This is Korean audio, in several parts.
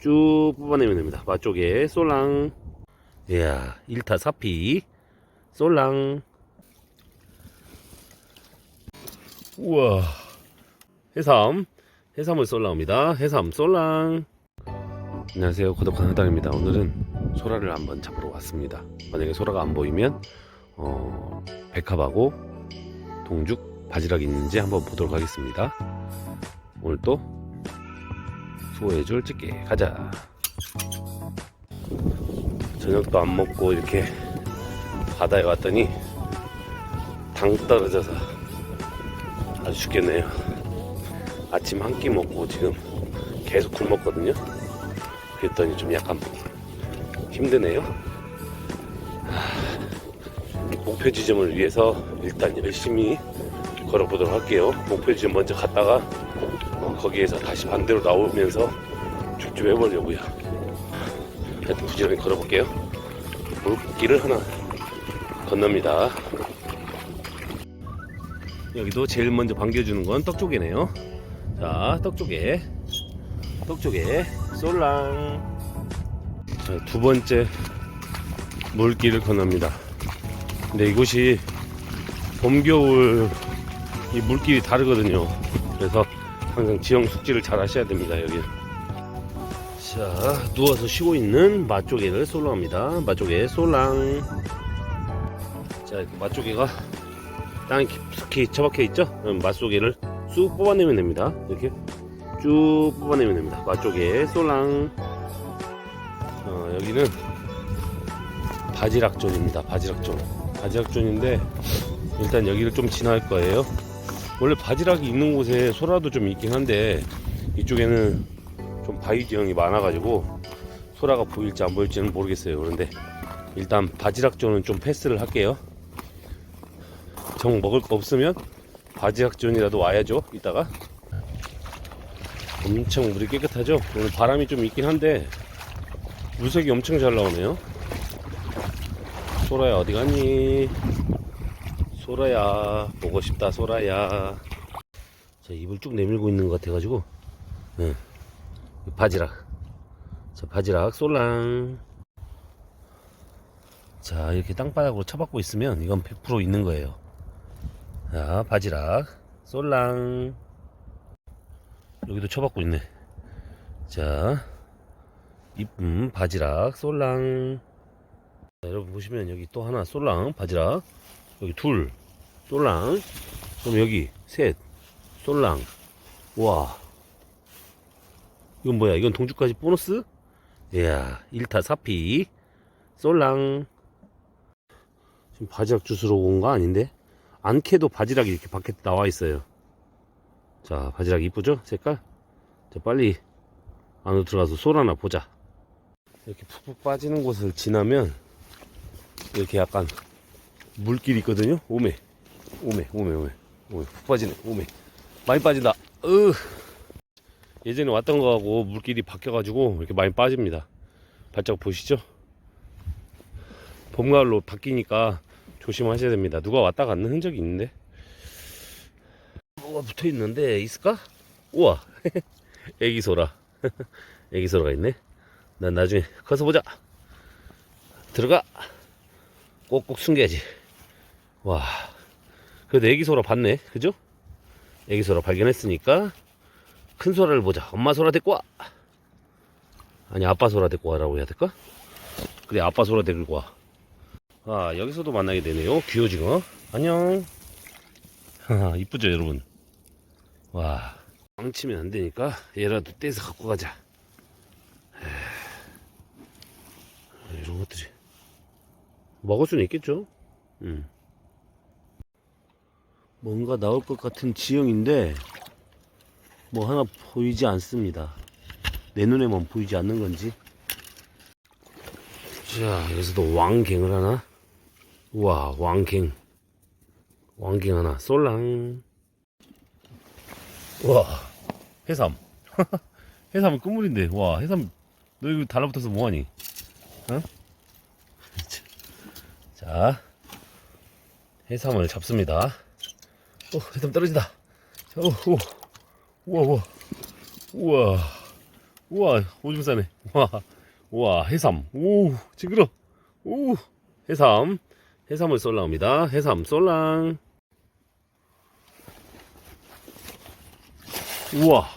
쭉 뽑아내면 됩니다. 맛쪽에 쏠랑. 이야, 1타 4피. 쏠랑. 우와. 해삼. 해삼을 쏠랑입니다. 해삼 쏠랑. 안녕하세요. 고독한 하당입니다. 오늘은 소라를 한번 잡으러 왔습니다. 만약에 소라가 안 보이면, 어, 백합하고 동죽, 바지락이 있는지 한번 보도록 하겠습니다. 오늘 또 소해줄 찍게 가자. 저녁도 안 먹고 이렇게 바다에 왔더니 당 떨어져서 아주 죽겠네요. 아침 한 끼 먹고 지금 계속 굶었거든요. 그랬더니 좀 약간 힘드네요. 하, 목표 지점을 위해서 일단 열심히 걸어보도록 할게요. 목표 지점 먼저 갔다가 어, 거기에서 다시 반대로 나오면서 쭉좀 해보려고요. 하여튼 부지런히 걸어볼게요. 물길을 하나 건넙니다. 여기도 제일 먼저 반겨주는 건 떡조개네요. 자, 떡조개. 떡조개. 쏠랑. 자, 두 번째 물길을 건넙니다. 근데 이곳이 봄, 겨울 이 물길이 다르거든요. 그래서 항상 지형 숙지를 잘 하셔야 됩니다, 여기. 자, 누워서 쉬고 있는 맛조개를 쏠랑합니다. 맛조개 쏠랑. 자, 맛조개가 땅에 깊숙이 처박혀 있죠? 맛조개를 쑥 뽑아내면 됩니다. 이렇게 쭉 뽑아내면 됩니다. 맛조개 쏠랑. 어, 여기는 바지락존입니다. 바지락존. 바지락존인데 일단 여기를 좀 지날 거예요. 원래 바지락이 있는 곳에 소라도 좀 있긴 한데 이쪽에는 좀 바위 지형이 많아가지고 소라가 보일지 안 보일지는 모르겠어요. 그런데 일단 바지락 존은 좀 패스를 할게요. 정 먹을 거 없으면 바지락 존이라도 와야죠. 이따가 엄청 물이 깨끗하죠. 오늘 바람이 좀 있긴 한데 물색이 엄청 잘 나오네요. 소라야 어디 갔니? 소라야 보고 싶다 소라야. 자 입을 쭉 내밀고 있는 것 같아 가지고 네. 바지락. 자 바지락 쏠랑. 자 이렇게 땅바닥으로 쳐박고 있으면 이건 100% 있는 거예요. 자 바지락 쏠랑. 여기도 쳐박고 있네. 자 이쁜 바지락 쏠랑. 자, 여러분 보시면 여기 또 하나 쏠랑 바지락 여기 둘 쏠랑. 그럼 여기 셋. 쏠랑. 와. 이건 뭐야? 이건 동주까지 보너스? 이야 1타 4피. 쏠랑. 지금 바지락 주스로 온 거 아닌데? 안 캐도 바지락이 이렇게 밖에 나와 있어요. 자 바지락 이쁘죠? 색깔? 자 빨리 안으로 들어가서 솔 하나 보자. 이렇게 푹푹 빠지는 곳을 지나면 이렇게 약간 물길이 있거든요. 오메, 오메, 오메, 오메, 오메, 푹 빠지네. 오메, 많이 빠진다. 으. 예전에 왔던 거하고 물길이 바뀌어가지고 이렇게 많이 빠집니다. 발자국 보시죠? 봄, 가을로 바뀌니까 조심하셔야 됩니다. 누가 왔다 갔는 흔적이 있는데. 뭐가 붙어 있는데 있을까? 우와, 애기 소라. 애기 소라가 있네. 난 나중에 커서 보자. 들어가. 꼭꼭 숨겨야지. 와. 그래도 애기 소라 봤네. 그죠? 애기 소라 발견했으니까 큰 소라를 보자. 엄마 소라 데리고 와. 아니, 아빠 소라 데리고 와라고 해야 될까? 그래, 아빠 소라 데리고 와. 아, 여기서도 만나게 되네요. 귀요징어. 안녕. 이쁘죠, 여러분? 와. 망치면 안 되니까 얘라도 떼서 갖고 가자. 이런 것들이. 먹을 수는 있겠죠. 음. 뭔가 나올 것 같은 지형인데 뭐 하나 보이지 않습니다. 내 눈에만 보이지 않는 건지. 자, 여기서도 왕갱을 하나. 우와, 왕갱. 왕갱 하나. 쏠랑. 우와, 해삼. 해삼은 끝물인데. 와, 해삼. 너 이거 달라붙어서 뭐하니? 어? 자, 해삼을 잡습니다. 오, 해삼 떨어진다. 자, 오, 오, 우와, 우와, 우와, 우와, 오줌 싸네. 와, 우와, 해삼. 오, 징그러. 오, 해삼. 해삼을 쏠라옵니다. 해삼 쏠랑. 우와.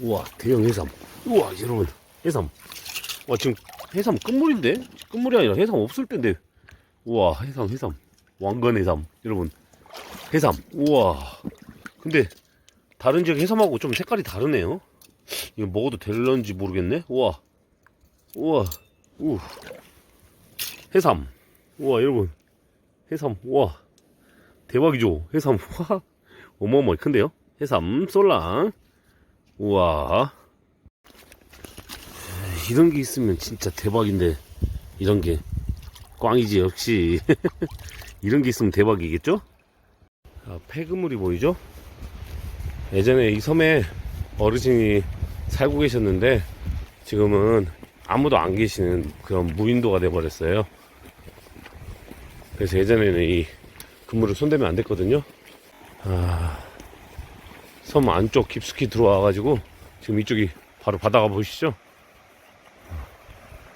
우와, 대형 해삼. 우와, 여러분. 해삼. 와, 지금 해삼 끝물인데? 끝물이 아니라 해삼 없을 텐데. 우와, 해삼, 해삼. 왕건 해삼. 여러분. 해삼. 우와. 근데, 다른 지역 해삼하고 좀 색깔이 다르네요. 이거 먹어도 될런지 모르겠네. 우와. 우와. 우. 해삼. 우와, 여러분. 해삼. 우와. 대박이죠? 해삼. 와. 어마어마하게 큰데요? 해삼, 솔랑. 우와. 이런 게 있으면 진짜 대박인데. 이런 게. 꽝이지, 역시. 이런 게 있으면 대박이겠죠? 아, 폐그물이 보이죠? 예전에 이 섬에 어르신이 살고 계셨는데 지금은 아무도 안 계시는 그런 무인도가 돼버렸어요. 그래서 예전에는 이 그물을 손대면 안 됐거든요. 아, 섬 안쪽 깊숙이 들어와가지고 지금 이쪽이 바로 바다가 보이시죠?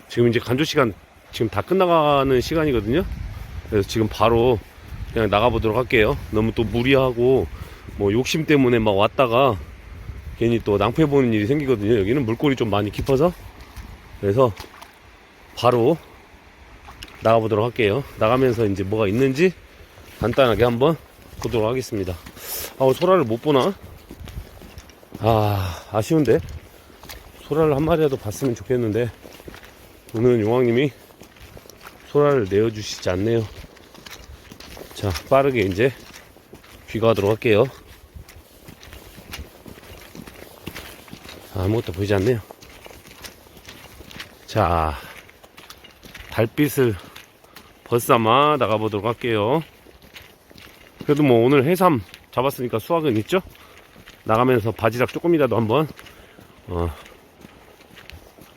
지금 이제 간조 시간 지금 다 끝나가는 시간이거든요. 그래서 지금 바로 그냥 나가보도록 할게요. 너무 또 무리하고 뭐 욕심 때문에 막 왔다가 괜히 또 낭패 보는 일이 생기거든요. 여기는 물골이 좀 많이 깊어서 그래서 바로 나가보도록 할게요. 나가면서 이제 뭐가 있는지 간단하게 한번 보도록 하겠습니다. 아, 소라를 못 보나? 아, 아쉬운데. 소라를 한 마리라도 봤으면 좋겠는데 오늘은 용왕님이 소라를 내어주시지 않네요. 자, 빠르게 이제 귀가하도록 할게요. 아무것도 보이지 않네요. 자, 달빛을 벗삼아 나가보도록 할게요. 그래도 뭐 오늘 해삼 잡았으니까 수확은 있죠? 나가면서 바지락 조금이라도 한번, 어,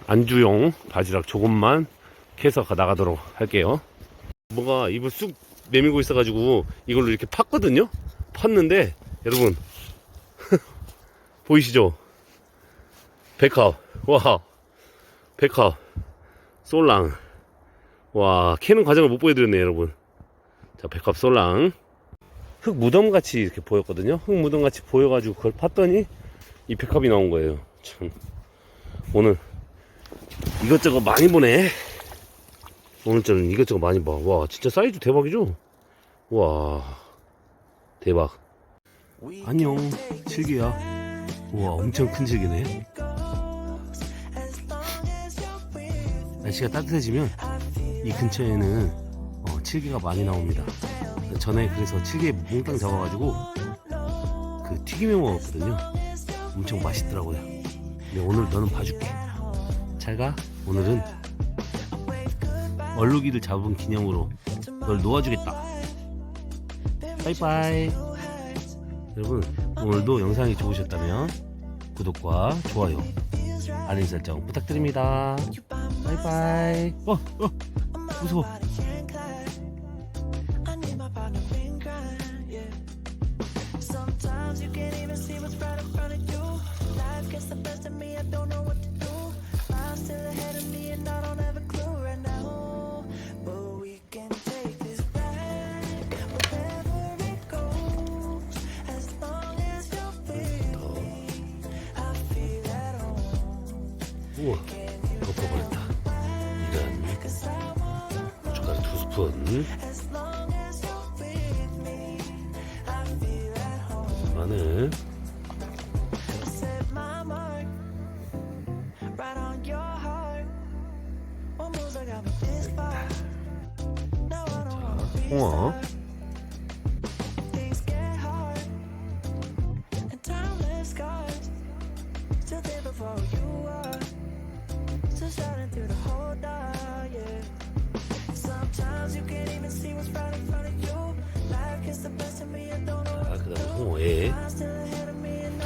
안주용 바지락 조금만 캐서 가- 나가도록 할게요. 뭐가 입을 쑥 내밀고 있어가지고 이걸로 이렇게 팠거든요? 팠는데, 여러분, 보이시죠? 백합, 와, 백합, 솔랑. 와, 캐는 과정을 못 보여드렸네요, 여러분. 자, 백합 솔랑. 흙 무덤 같이 이렇게 보였거든요. 흙 무덤 같이 보여가지고 그걸 팠더니 이 백합이 나온 거예요. 참. 오늘 이것저것 많이 보네. 오늘처럼 이것저것 많이 봐. 와, 진짜 사이즈 대박이죠? 와, 대박. 안녕, 칠기야. 우와, 엄청 큰 칠기네. 날씨가 따뜻해지면 이 근처에는 어, 칠개가 많이 나옵니다. 전에 그래서 칠개 몽땅 잡아가지고 그 튀김해 먹었거든요. 엄청 맛있더라고요. 근데 오늘 너는 봐줄게. 잘 가. 오늘은 얼룩이를 잡은 기념으로 널 놓아주겠다. 빠이빠이. 여러분 오늘도 영상이 좋으셨다면 구독과 좋아요, 알림 설정 부탁드립니다. 바이바이. 어, 어, 무서워. Sometimes you can't even see what's right in front of you. Life gets the best of me, I don't know long as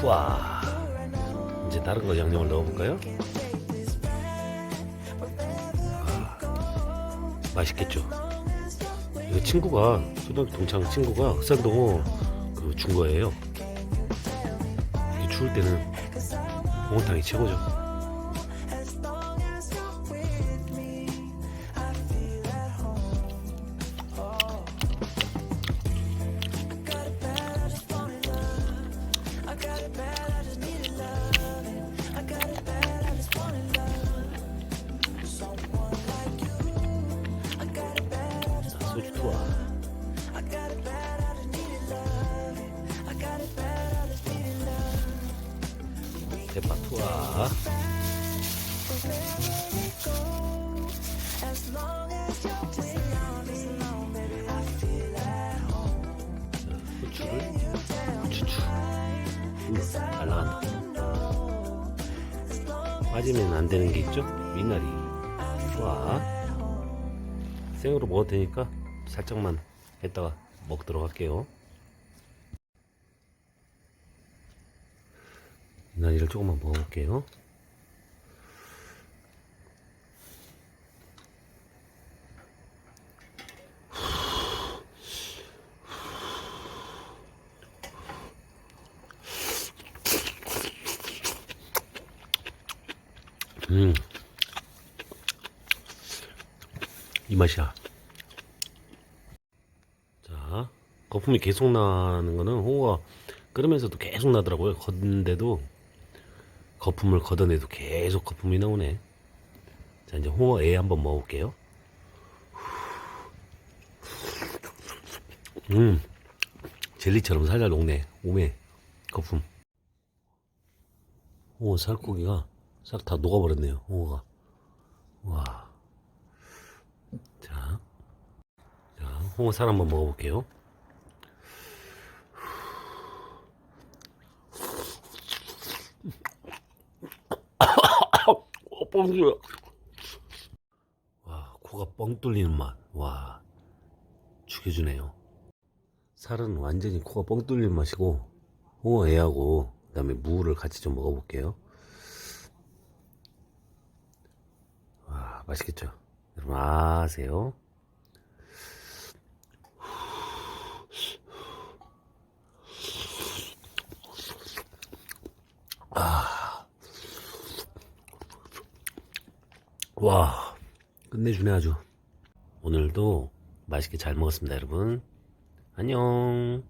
now. 이제 다른 거 양념을 넣어볼까요? 맛있겠죠? 이거 친구가, 초등학교 동창 친구가 흑산동어 그 준 거예요. 추울 때는 홍어탕이 최고죠. 추. 음, 잘 나간다. 빠지면 안 되는 게 있죠? 미나리. 투하. 생으로 먹어도 되니까 살짝만 했다가 먹도록 할게요. 미나리를 조금만 먹어볼게요. 음. 이 맛이야. 자, 거품이 계속 나는 거는 홍어가 끓으면서도 계속 나더라고요. 걷는데도 거품을 걷어내도 계속 거품이 나오네. 자, 이제 홍어 애 한번 먹어볼게요. 음, 젤리처럼 살살 녹네. 오메, 거품. 홍어 살코기가 싹 다 녹아버렸네요. 홍어가. 와. 자, 자, 홍어 살 한번 먹어볼게요. 뻥. 와, 코가 뻥 뚫리는 맛. 와, 죽여주네요. 살은 완전히 코가 뻥 뚫리는 맛이고, 홍어 애하고, 그 다음에 무를 같이 좀 먹어볼게요. 와, 맛있겠죠? 여러분, 아세요? 와, 끝내주네 아주. 오늘도 맛있게 잘 먹었습니다, 여러분. 안녕.